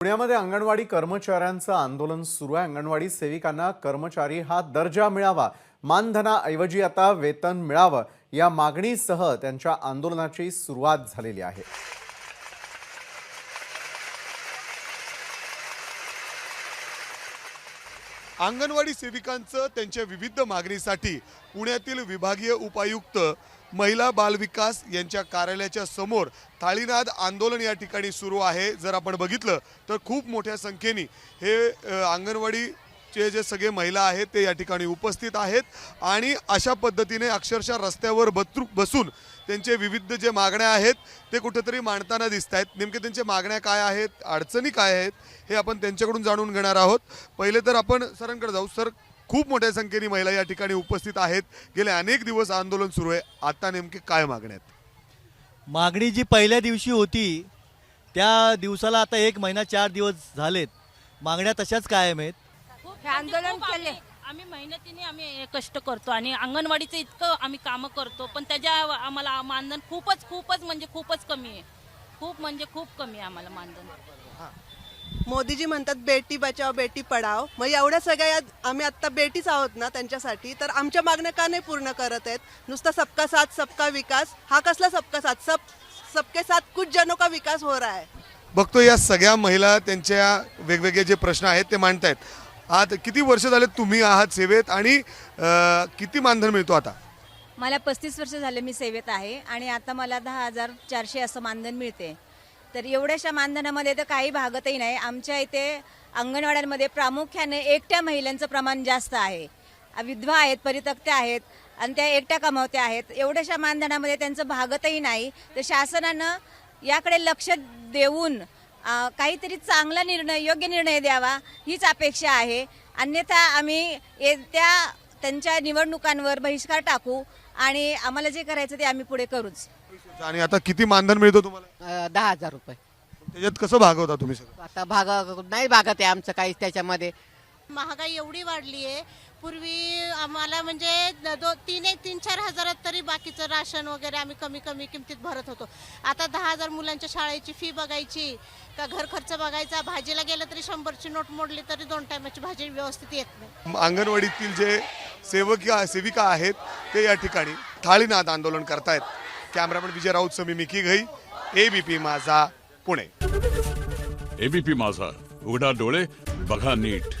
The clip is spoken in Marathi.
पुण्यामध्ये अंगणवाडी कर्मचाऱ्यांचं आंदोलन सुरू आहे. अंगणवाडी सेविकांना कर्मचारी हा दर्जा मिळावा मानधनाऐवजी आता वेतन मिळावं या मागणीसह त्यांच्या आंदोलनाची सुरुवात झालेली आहे. अंगणवाडी सेविकांचं त्यांच्या विविध मागणीसाठी पुण्यातील विभागीय उपायुक्त महिला बालविकास यांच्या कार्यालयाच्या समोर थाळीनाद आंदोलन या ठिकाणी सुरू आहे. जर आपण बघितलं तर खूप मोठ्या संख्येने हे अंगणवाडी चे जे सगळे महिला आहेत ते या ठिकाणी उपस्थित आहेत आणि अशा पद्धतीने अक्षरशः रस्त्यावर बत्रू बसून त्यांचे विविध जे मागण्या आहेत ते कुठेतरी मांडताना दिसत आहेत नेमके त्यांच्या मागण्या काय आहेत अडचणी काय आहेत हे आपण त्यांच्याकडून जाणून घेणार आहोत. पहिले तर आपण सरांकडे जाऊ. सर खूप मोठ्या संख्येने महिला या ठिकाणी उपस्थित आहेत. गेले अनेक दिवस आंदोलन सुरू आहे. आता नेमके काय मागण्या आहेत? मागणी जी पहिल्या दिवशी होती त्या दिवसाला आता एक महिना चार दिवस झालेत. मागण्या तशाच कायम आहेत. हे आंदोलन खूप केले. आम्ही- आम्ही मेहनतीने आम्ही कष्ट करतो आणि अंगणवाडीचं इतकं आम्ही कामं करतो पण त्याच्या आम्हाला मानधन खूपच खूपच म्हणजे खूपच कमी आहे. खूप म्हणजे खूप कमी आहे आम्हाला मानधन. मोदीजी म्हणतात बेटी बचाव बेटी पढाव मग एवढ्या सगळ्या आम्ही आता बेटीच आहोत ना त्यांच्यासाठी तर आमच्या मागण्या का नाही पूर्ण करत आहेत? नुसता सबका साथ सबका विकास. हा कसला सबका साथ? सब सबके साथ कुछ जनों का विकास हो रहा है? बघतो या सगळ्या महिला त्यांच्या वेगवेगळे जे प्रश्न आहेत ते मांडतायत. आता किती वर्ष झाले तुम्ही आहात सेवेत आणि किती मानधन मिळतो आता? मला पस्तीस वर्ष झाले मी सेवेत आहे आणि आता मला दहा हजार चारशे असं मानधन मिळते. तर एवढ्याशा मानधनामध्ये तर काही भागतही नाही. आमच्या इथे अंगणवाड्यांमध्ये प्रामुख्याने एकट्या महिलांचं प्रमाण जास्त आहे. विधवा आहेत परितक्त्या आहेत आणि त्या एकट्या कमावत्या आहेत. एवढ्याशा मानधनामध्ये त्यांचं भागतही नाही. तर शासनानं याकडे लक्ष देऊन काहीतरी चांगला निर्णय योग्य निर्णय द्यावा हीच अपेक्षा आहे. अन्यथा आम्ही येत्या त्यांच्या निवडणुकांवर बहिष्कार टाकू आणि आम्हाला जे करायचं ते आम्ही पुढे करूच. आणि आता किती मानधन मिळतो तुम्हाला? अ, दहा हजार रुपये. त्याच्यात कसं भागवता तुम्ही सगळं? आता भाग नाही भागत आहे आमचं काही त्याच्यामध्ये. महागाई एवढी वाढली आहे पूर्वी आम्हाला म्हणजे द- तीन एक तीन चार हजारात तरी बाकीचं राशन वगैरे आम्ही कमी कमी किमतीत भरत होतो. आता दहा हजार मुलांच्या शाळेची फी बघायची का घर खर्च बघायचा भाजीला गेलं तरी शंभरची नोट मोडली तरी दोन टायमाची भाजी व्यवस्थित येत नाही. अंगणवाडीतील जे सेवक सेविका आहेत ते या ठिकाणी थाळीनाद आंदोलन करतायत. Cameraman Vijay Raut Sami Miki Ghai ABP Majha Pune. ABP माझा. उघडा डोळे बघा नीट.